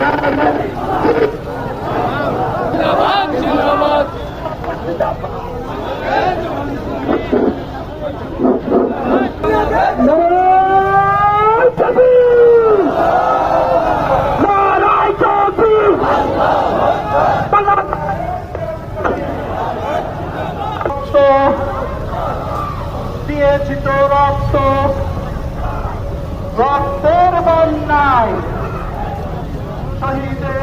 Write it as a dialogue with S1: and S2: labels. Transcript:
S1: রক্ত দিয়েছি তো রক্ত। রক্তের বন্যায় শহীদের